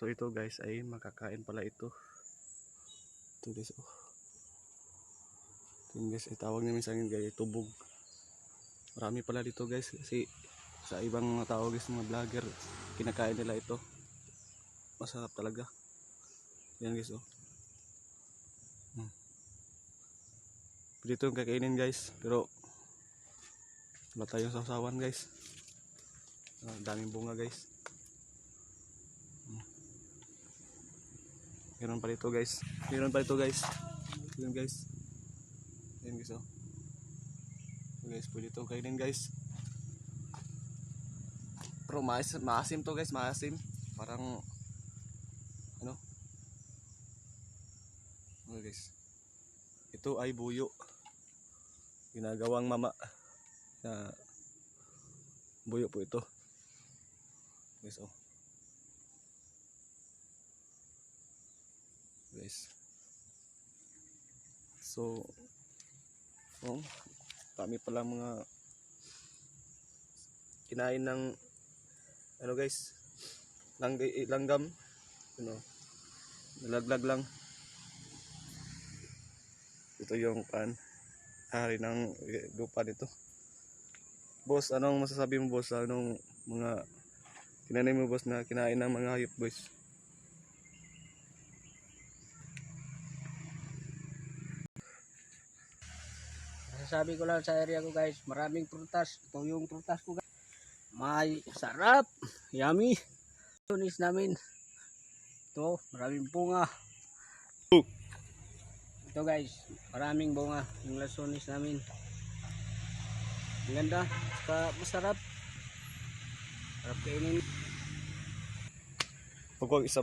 So ito guys ay makakain pala ito. Ito guys oh. Ito guys ay tawag namin sa akin guys tubog. Marami pala dito guys kasi sa ibang mga tao guys mga vlogger kinakain nila ito. Masarap talaga. Yan guys oh. Hmm. Pwede ito yung kakainin guys pero wala tayong sausawan guys. Ah, daming bunga guys. Meron pa dito guys. Meron pa dito guys. Yun guys. Yan guys oh. Guys, pwede ito kainin guys. Pero maas, maasim to guys, maasim. Parang ano? Ano guys? Ito ay buyo. Ginagawang mama. Na buyo po ito. Guys oh. guys so oh, dami pala mga kinain ng ano guys lang, langgam ano nalaglag lang. Ito yung pan hari ng lupa dito boss anong masasabi mo boss? Anong mga kinain mo boss na kinain ng mga hayop boys Sasabi ko lang sa area ko guys, maraming prutas. Ito yung prutas ko guys. May sarap, yummy. Tunis namin. Ito, maraming bunga. Ito guys, maraming bunga. Yung lasunis namin. Ang ganda, saka masarap. Sarap kainin. Huwag isa